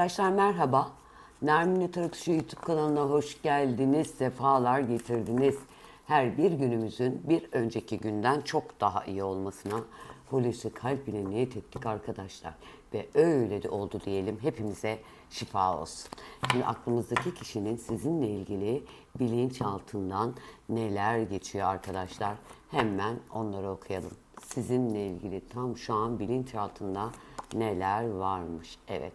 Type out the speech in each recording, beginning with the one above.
Arkadaşlar merhaba. Nermin Tarıkçı YouTube kanalına hoş geldiniz. Sefalar getirdiniz. Her bir günümüzün bir önceki günden çok daha iyi olmasına Hulusi kalp ile niyet ettik arkadaşlar. Ve öyle de oldu diyelim. Hepimize şifa olsun. Şimdi aklımızdaki kişinin sizinle ilgili bilinçaltından neler geçiyor arkadaşlar. Hemen onları okuyalım. Sizinle ilgili tam şu an bilinçaltında neler varmış. Evet.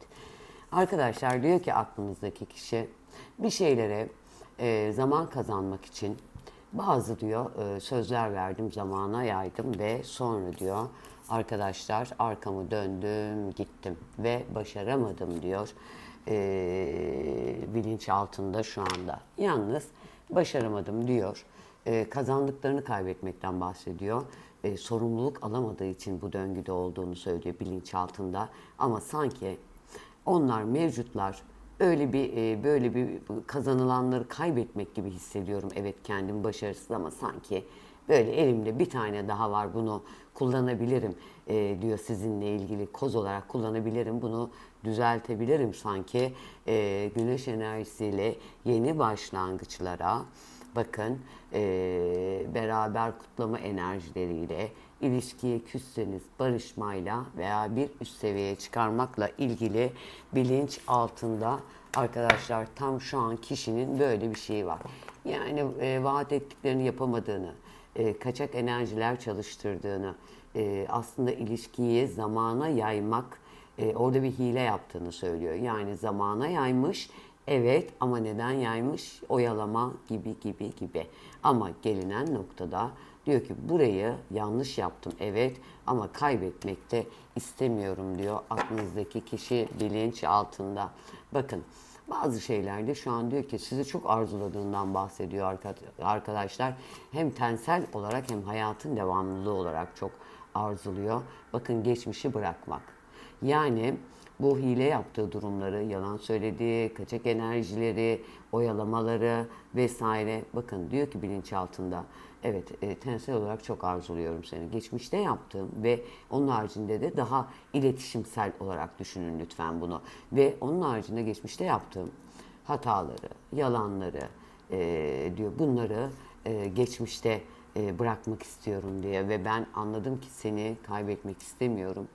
Arkadaşlar diyor ki aklınızdaki kişi bir şeylere e, zaman kazanmak için bazı diyor e, sözler verdim, zamana yaydım ve sonra diyor arkadaşlar arkamı döndüm gittim ve başaramadım diyor e, bilinç altında şu anda. Yalnız başaramadım diyor. E, kazandıklarını kaybetmekten bahsediyor. E, sorumluluk alamadığı için bu döngüde olduğunu söylüyor bilinçaltında. Ama sanki onlar mevcutlar. Öyle bir e, böyle bir kazanılanları kaybetmek gibi hissediyorum. Evet kendim başarısız ama sanki böyle elimde bir tane daha var bunu kullanabilirim e, diyor sizinle ilgili koz olarak kullanabilirim bunu düzeltebilirim sanki e, güneş enerjisiyle yeni başlangıçlara bakın e, beraber kutlama enerjileriyle ilişkiye küsseniz barışmayla veya bir üst seviyeye çıkarmakla ilgili bilinç altında arkadaşlar tam şu an kişinin böyle bir şeyi var. Yani e, vaat ettiklerini yapamadığını, e, kaçak enerjiler çalıştırdığını, e, aslında ilişkiyi zamana yaymak, e, orada bir hile yaptığını söylüyor. Yani zamana yaymış, evet ama neden yaymış? Oyalama gibi gibi gibi. Ama gelinen noktada diyor ki burayı yanlış yaptım evet ama kaybetmek de istemiyorum diyor aklınızdaki kişi bilinç altında. Bakın bazı şeylerde şu an diyor ki sizi çok arzuladığından bahsediyor arka- arkadaşlar. Hem tensel olarak hem hayatın devamlılığı olarak çok arzuluyor. Bakın geçmişi bırakmak. Yani bu hile yaptığı durumları, yalan söylediği, kaçak enerjileri, oyalamaları vesaire. Bakın diyor ki bilinçaltında evet e, tensel olarak çok arzuluyorum seni. Geçmişte yaptığım ve onun haricinde de daha iletişimsel olarak düşünün lütfen bunu. Ve onun haricinde geçmişte yaptığım hataları, yalanları e, diyor bunları e, geçmişte e, bırakmak istiyorum diye ve ben anladım ki seni kaybetmek istemiyorum.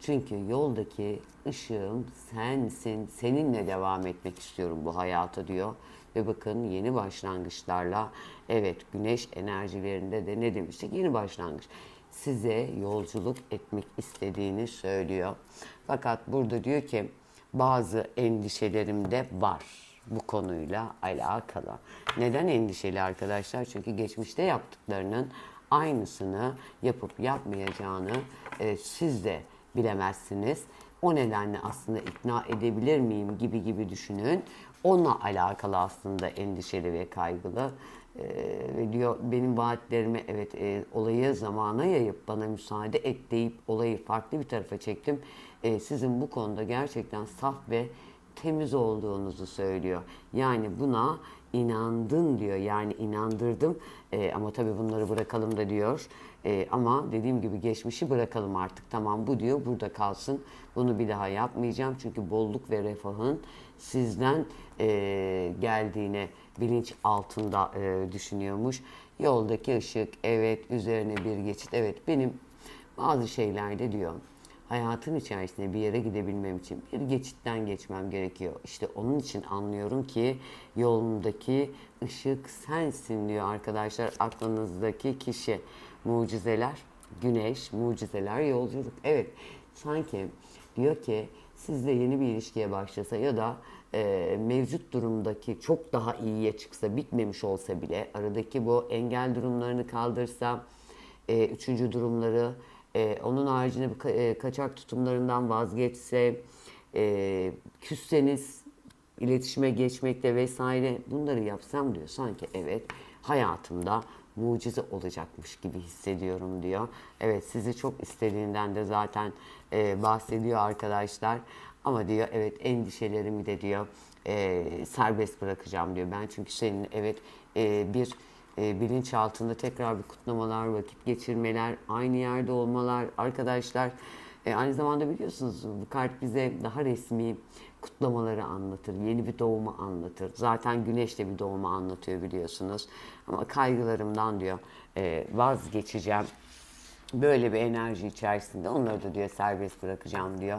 Çünkü yoldaki ışığım sensin, seninle devam etmek istiyorum bu hayata diyor. Ve bakın yeni başlangıçlarla, evet güneş enerjilerinde de ne demiştik? Yeni başlangıç. Size yolculuk etmek istediğini söylüyor. Fakat burada diyor ki bazı endişelerim de var bu konuyla alakalı. Neden endişeli arkadaşlar? Çünkü geçmişte yaptıklarının aynısını yapıp yapmayacağını e, siz de bilemezsiniz. O nedenle aslında ikna edebilir miyim gibi gibi düşünün. Onunla alakalı aslında endişeli ve kaygılı. Ee, ve diyor benim vaatlerimi evet e, olayı zamana yayıp bana müsaade et deyip olayı farklı bir tarafa çektim. Ee, sizin bu konuda gerçekten saf ve temiz olduğunuzu söylüyor. Yani buna inandın diyor. Yani inandırdım Ee, ama tabii bunları bırakalım da diyor. Ee, ama dediğim gibi geçmişi bırakalım artık. Tamam bu diyor burada kalsın. Bunu bir daha yapmayacağım. Çünkü bolluk ve refahın sizden e, geldiğine bilinç altında e, düşünüyormuş. Yoldaki ışık evet üzerine bir geçit evet benim bazı şeylerde diyor hayatın içerisinde bir yere gidebilmem için bir geçitten geçmem gerekiyor. İşte onun için anlıyorum ki yolundaki ışık sensin diyor arkadaşlar aklınızdaki kişi. Mucizeler, güneş, mucizeler, yolculuk. Evet sanki diyor ki sizle yeni bir ilişkiye başlasa ya da e, mevcut durumdaki çok daha iyiye çıksa, bitmemiş olsa bile aradaki bu engel durumlarını kaldırsa, e, üçüncü durumları, e, onun haricinde ka- e, kaçak tutumlarından vazgeçse, e, küsseniz, iletişime geçmekte vesaire bunları yapsam diyor. Sanki evet hayatımda mucize olacakmış gibi hissediyorum diyor. Evet sizi çok istediğinden de zaten e, bahsediyor arkadaşlar. Ama diyor evet endişelerimi de diyor e, serbest bırakacağım diyor. Ben çünkü senin evet e, bir e, bilinç altında tekrar bir kutlamalar, vakit geçirmeler, aynı yerde olmalar arkadaşlar E, aynı zamanda biliyorsunuz bu kart bize daha resmi kutlamaları anlatır. Yeni bir doğumu anlatır. Zaten güneş de bir doğumu anlatıyor biliyorsunuz. Ama kaygılarımdan diyor e, vazgeçeceğim. Böyle bir enerji içerisinde onları da diyor serbest bırakacağım diyor.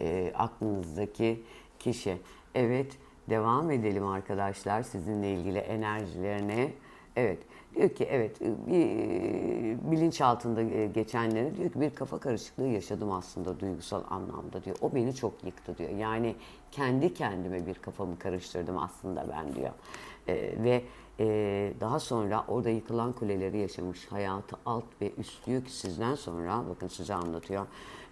E, aklınızdaki kişi. Evet devam edelim arkadaşlar sizinle ilgili enerjilerine. Evet diyor ki evet bir e, bilinç altında geçenlere diyor ki bir kafa karışıklığı yaşadım aslında duygusal anlamda diyor. O beni çok yıktı diyor. Yani kendi kendime bir kafamı karıştırdım aslında ben diyor. E, ve e, daha sonra orada yıkılan kuleleri yaşamış hayatı alt ve üst diyor ki sizden sonra bakın size anlatıyor.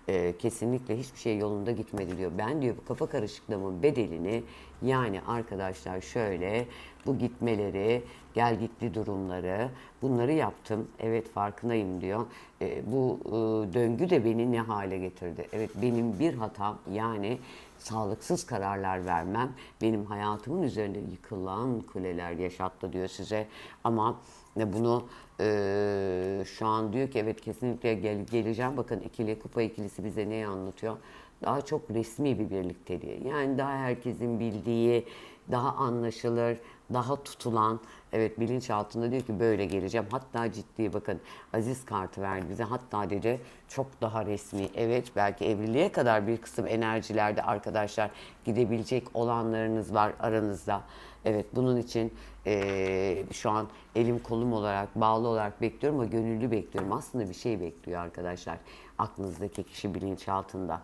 E, kesinlikle hiçbir şey yolunda gitmedi diyor. Ben diyor bu kafa karışıklığımın bedelini yani arkadaşlar şöyle bu gitmeleri, gel gitli durumları bunları yaptım. Evet farkındayım diyor. E, bu e, döngü de beni ne hale getirdi? Evet benim bir hatam yani sağlıksız kararlar vermem benim hayatımın üzerinde yıkılan kuleler yaşattı diyor size. Ama ne bunu e, şu an diyor ki evet kesinlikle gel, geleceğim. Bakın ikili kupa ikilisi bize neyi anlatıyor? Daha çok resmi bir birlikteliği. Yani daha herkesin bildiği, daha anlaşılır, daha tutulan, evet bilinç altında diyor ki böyle geleceğim. Hatta ciddi bakın Aziz kartı verdi bize. Hatta dedi çok daha resmi. Evet belki evliliğe kadar bir kısım enerjilerde arkadaşlar gidebilecek olanlarınız var aranızda. Evet bunun için eee, şu an elim kolum olarak bağlı olarak bekliyorum ama gönüllü bekliyorum. Aslında bir şey bekliyor arkadaşlar. Aklınızdaki kişi bilinç altında.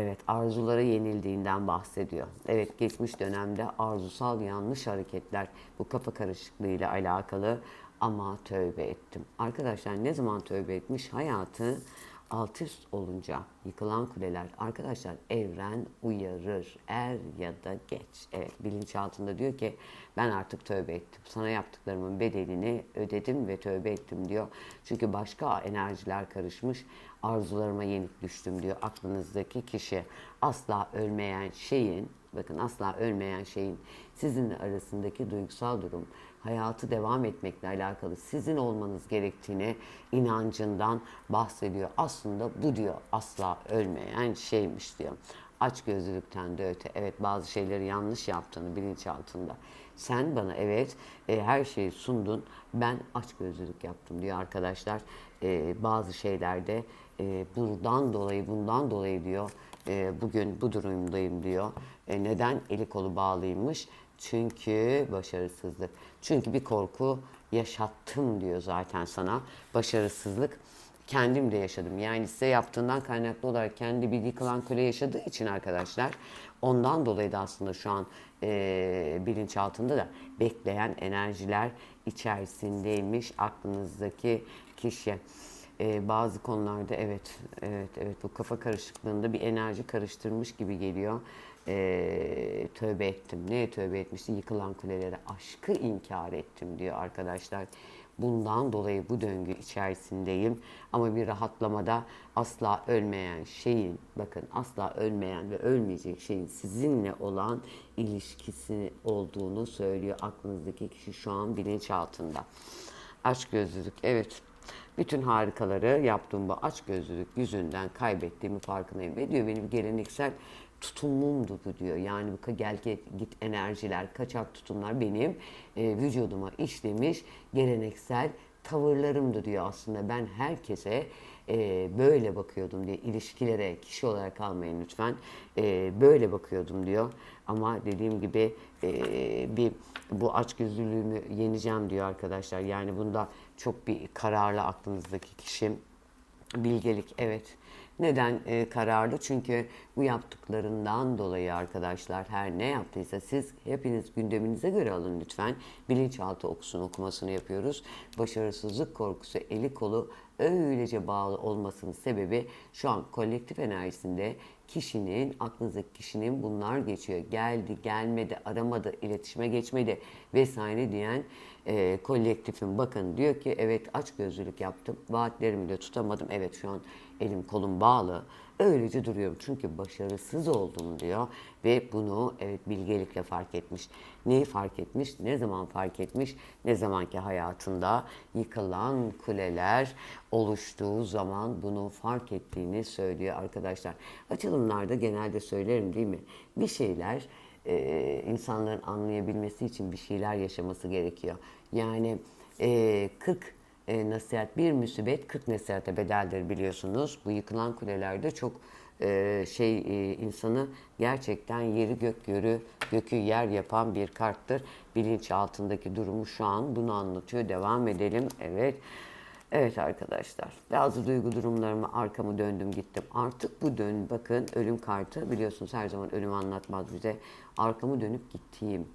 Evet, arzulara yenildiğinden bahsediyor. Evet, geçmiş dönemde arzusal yanlış hareketler bu kafa karışıklığıyla alakalı ama tövbe ettim. Arkadaşlar ne zaman tövbe etmiş? Hayatı alt üst olunca yıkılan kuleler. Arkadaşlar evren uyarır er ya da geç. Evet bilinçaltında diyor ki ben artık tövbe ettim. Sana yaptıklarımın bedelini ödedim ve tövbe ettim diyor. Çünkü başka enerjiler karışmış. Arzularıma yenik düştüm diyor aklınızdaki kişi. Asla ölmeyen şeyin bakın asla ölmeyen şeyin sizinle arasındaki duygusal durum hayatı devam etmekle alakalı sizin olmanız gerektiğini inancından bahsediyor. Aslında bu diyor asla ölmeyen şeymiş diyor. Aç gözlülükten de öte. Evet bazı şeyleri yanlış yaptığını bilinç altında. Sen bana evet e, her şeyi sundun. Ben aç gözlülük yaptım diyor arkadaşlar. E, bazı şeylerde e, bundan dolayı bundan dolayı diyor. E, bugün bu durumdayım diyor. E, neden eli kolu bağlıymış? Çünkü başarısızlık. Çünkü bir korku yaşattım diyor zaten sana. Başarısızlık kendim de yaşadım. Yani size yaptığından kaynaklı olarak kendi bir yıkılan kule yaşadığı için arkadaşlar ondan dolayı da aslında şu an e, bilinçaltında da bekleyen enerjiler içerisindeymiş aklınızdaki kişi. E, bazı konularda evet evet evet bu kafa karışıklığında bir enerji karıştırmış gibi geliyor e, tövbe ettim. Neye tövbe etmişti? Yıkılan kulelere aşkı inkar ettim diyor arkadaşlar. Bundan dolayı bu döngü içerisindeyim. Ama bir rahatlamada asla ölmeyen şeyin, bakın asla ölmeyen ve ölmeyecek şeyin sizinle olan ilişkisi olduğunu söylüyor aklınızdaki kişi şu an bilinç altında. Aşk gözlülük, evet. Bütün harikaları yaptığım bu aç gözlülük yüzünden kaybettiğimi farkındayım. Ve diyor benim geleneksel tutumumdu bu diyor. Yani bu gel git, enerjiler, kaçak tutumlar benim e, vücuduma işlemiş geleneksel tavırlarımdı diyor aslında. Ben herkese e, böyle bakıyordum diye ilişkilere kişi olarak kalmayın lütfen. E, böyle bakıyordum diyor. Ama dediğim gibi e, bir bu açgözlülüğümü yeneceğim diyor arkadaşlar. Yani bunda çok bir kararlı aklınızdaki kişi. Bilgelik evet. Neden e, kararlı? Çünkü bu yaptıklarından dolayı arkadaşlar her ne yaptıysa siz hepiniz gündeminize göre alın lütfen. Bilinçaltı okusun okumasını yapıyoruz. Başarısızlık korkusu eli kolu öylece bağlı olmasının sebebi şu an kolektif enerjisinde kişinin, aklınızdaki kişinin bunlar geçiyor. Geldi, gelmedi, aramadı, iletişime geçmedi vesaire diyen e, kolektifin bakın diyor ki evet aç gözlülük yaptım. Vaatlerimi de tutamadım. Evet şu an elim kolum bağlı. Öylece duruyorum çünkü başarısız oldum diyor ve bunu evet bilgelikle fark etmiş. Neyi fark etmiş? Ne zaman fark etmiş? Ne zamanki hayatında yıkılan kuleler oluştuğu zaman bunu fark ettiğini söylüyor arkadaşlar. Açılımlarda genelde söylerim değil mi? Bir şeyler e, insanların anlayabilmesi için bir şeyler yaşaması gerekiyor. Yani e, 40 e, nasihat, bir musibet 40 nasihate bedeldir biliyorsunuz. Bu yıkılan kulelerde çok e, şey e, insanı gerçekten yeri gök yürü, gökü yer yapan bir karttır. Bilinç altındaki durumu şu an bunu anlatıyor. Devam edelim. Evet. Evet arkadaşlar, bazı duygu durumlarımı arkamı döndüm gittim. Artık bu dön, bakın ölüm kartı biliyorsunuz her zaman ölüm anlatmaz bize. Arkamı dönüp gittiğim,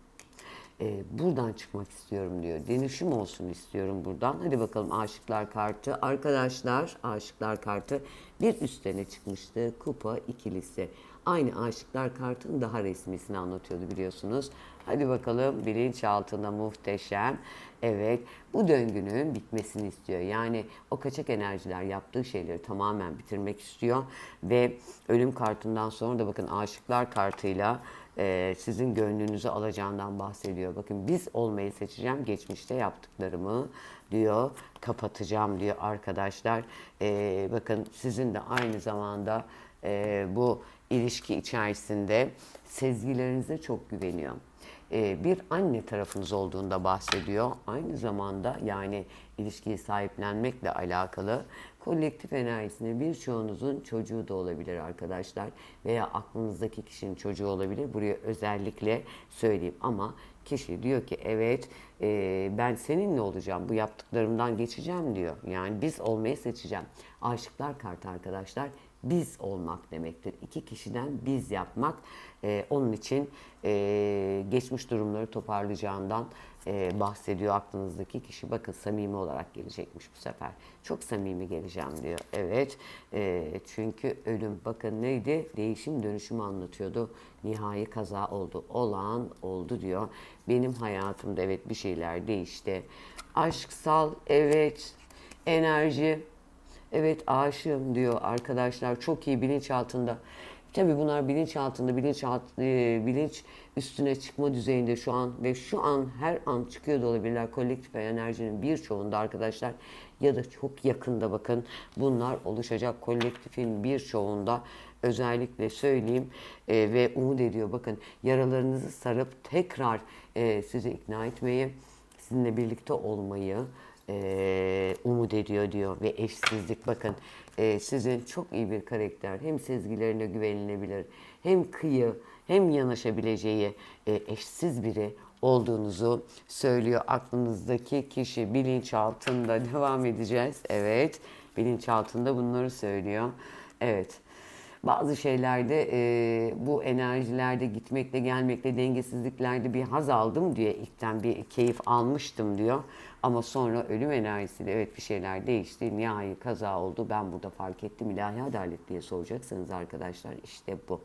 e, buradan çıkmak istiyorum diyor. Dönüşüm olsun istiyorum buradan. Hadi bakalım aşıklar kartı. Arkadaşlar aşıklar kartı bir üstlerine çıkmıştı. Kupa ikilisi. Aynı aşıklar kartının daha resmisini anlatıyordu biliyorsunuz. Hadi bakalım bilinç altında muhteşem. Evet bu döngünün bitmesini istiyor. Yani o kaçak enerjiler yaptığı şeyleri tamamen bitirmek istiyor. Ve ölüm kartından sonra da bakın aşıklar kartıyla e, sizin gönlünüzü alacağından bahsediyor. Bakın biz olmayı seçeceğim geçmişte yaptıklarımı diyor kapatacağım diyor arkadaşlar. E, bakın sizin de aynı zamanda e, bu ilişki içerisinde sezgilerinize çok güveniyor e, bir anne tarafınız olduğunda bahsediyor. Aynı zamanda yani ilişkiyi sahiplenmekle alakalı kolektif enerjisine birçoğunuzun çocuğu da olabilir arkadaşlar. Veya aklınızdaki kişinin çocuğu olabilir. Buraya özellikle söyleyeyim ama kişi diyor ki evet e, ben seninle olacağım bu yaptıklarımdan geçeceğim diyor. Yani biz olmayı seçeceğim. Aşıklar kartı arkadaşlar biz olmak demektir. İki kişiden biz yapmak. Ee, onun için e, geçmiş durumları toparlayacağından e, bahsediyor aklınızdaki kişi. Bakın samimi olarak gelecekmiş bu sefer. Çok samimi geleceğim diyor. Evet e, çünkü ölüm bakın neydi? Değişim dönüşüm anlatıyordu. Nihai kaza oldu. Olan oldu diyor. Benim hayatımda evet bir şeyler değişti. Aşksal evet enerji Evet aşığım diyor arkadaşlar. Çok iyi bilinç altında. Tabii bunlar bilinç altında, bilinç alt, e, bilinç üstüne çıkma düzeyinde şu an ve şu an her an çıkıyor da olabilirler. Kolektif enerjinin birçoğunda arkadaşlar ya da çok yakında bakın bunlar oluşacak. Kolektifin birçoğunda özellikle söyleyeyim e, ve umut ediyor. Bakın yaralarınızı sarıp tekrar e, sizi ikna etmeyi, sizinle birlikte olmayı, e, umut ediyor diyor ve eşsizlik. Bakın e, sizin çok iyi bir karakter hem sezgilerine güvenilebilir hem kıyı hem yanaşabileceği e, eşsiz biri olduğunuzu söylüyor. Aklınızdaki kişi bilinçaltında devam edeceğiz. Evet bilinçaltında bunları söylüyor. Evet bazı şeylerde e, bu enerjilerde gitmekle gelmekle dengesizliklerde bir haz aldım diyor. İlkten bir keyif almıştım diyor. Ama sonra ölüm enerjisiyle evet bir şeyler değişti. Nihai kaza oldu. Ben burada fark ettim. İlahi adalet diye soracaksanız arkadaşlar işte bu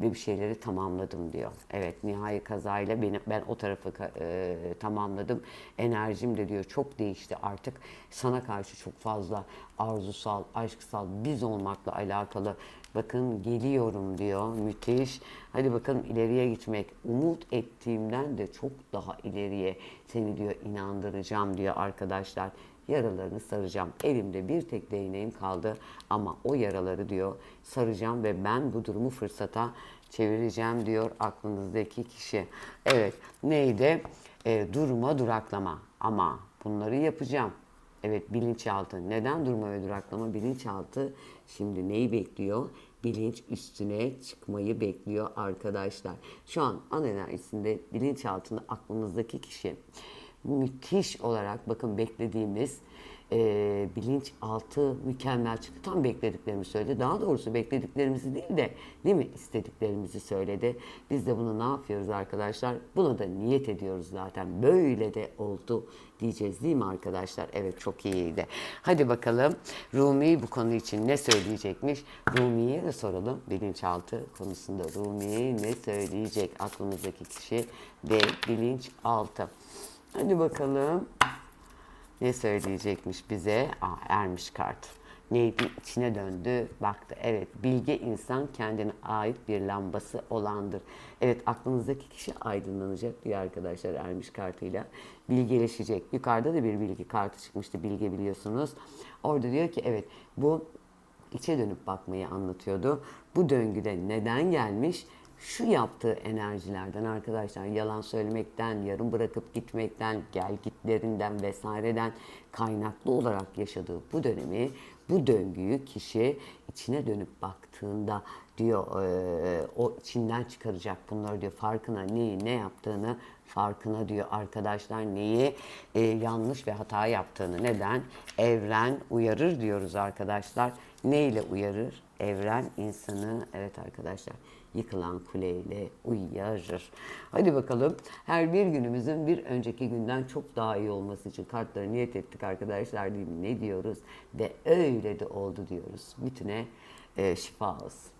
ve bir şeyleri tamamladım diyor. Evet nihai kazayla beni, ben o tarafı e, tamamladım. Enerjim de diyor çok değişti artık sana karşı çok fazla arzusal, aşksal biz olmakla alakalı bakın geliyorum diyor. Müthiş. Hadi bakın ileriye gitmek. Umut ettiğimden de çok daha ileriye seni diyor inandıracağım diyor arkadaşlar yaralarını saracağım. Elimde bir tek değneğim kaldı ama o yaraları diyor saracağım ve ben bu durumu fırsata çevireceğim diyor aklınızdaki kişi. Evet neydi? E, duruma duraklama ama bunları yapacağım. Evet bilinçaltı. Neden durma ve duraklama? Bilinçaltı şimdi neyi bekliyor? Bilinç üstüne çıkmayı bekliyor arkadaşlar. Şu an an enerjisinde bilinçaltında aklınızdaki kişi müthiş olarak bakın beklediğimiz e, bilinçaltı mükemmel çıktı. Tam beklediklerimi söyledi. Daha doğrusu beklediklerimizi değil de değil mi istediklerimizi söyledi. Biz de bunu ne yapıyoruz arkadaşlar? Buna da niyet ediyoruz zaten. Böyle de oldu diyeceğiz değil mi arkadaşlar? Evet çok iyiydi. Hadi bakalım Rumi bu konu için ne söyleyecekmiş? Rumi'ye de soralım. Bilinçaltı konusunda Rumi ne söyleyecek aklımızdaki kişi ve bilinçaltı. Hadi bakalım. Ne söyleyecekmiş bize? Aa, ermiş kart. neydi içine döndü baktı evet bilge insan kendine ait bir lambası olandır. Evet aklınızdaki kişi aydınlanacak diye arkadaşlar ermiş kartıyla bilgeleşecek. Yukarıda da bir bilgi kartı çıkmıştı bilge biliyorsunuz. Orada diyor ki evet bu içe dönüp bakmayı anlatıyordu. Bu döngüde neden gelmiş? Şu yaptığı enerjilerden arkadaşlar yalan söylemekten, yarım bırakıp gitmekten, gel gitlerinden vesaireden kaynaklı olarak yaşadığı bu dönemi, bu döngüyü kişi içine dönüp baktığında diyor eee, o içinden çıkaracak bunları diyor farkına neyi ne yaptığını farkına diyor arkadaşlar neyi e, yanlış ve hata yaptığını neden evren uyarır diyoruz arkadaşlar. Neyle uyarır? Evren insanı evet arkadaşlar yıkılan kuleyle uyarır. Hadi bakalım her bir günümüzün bir önceki günden çok daha iyi olması için kartları niyet ettik arkadaşlar değil mi? Ne diyoruz? Ve öyle de oldu diyoruz. Bütüne e, şifa olsun.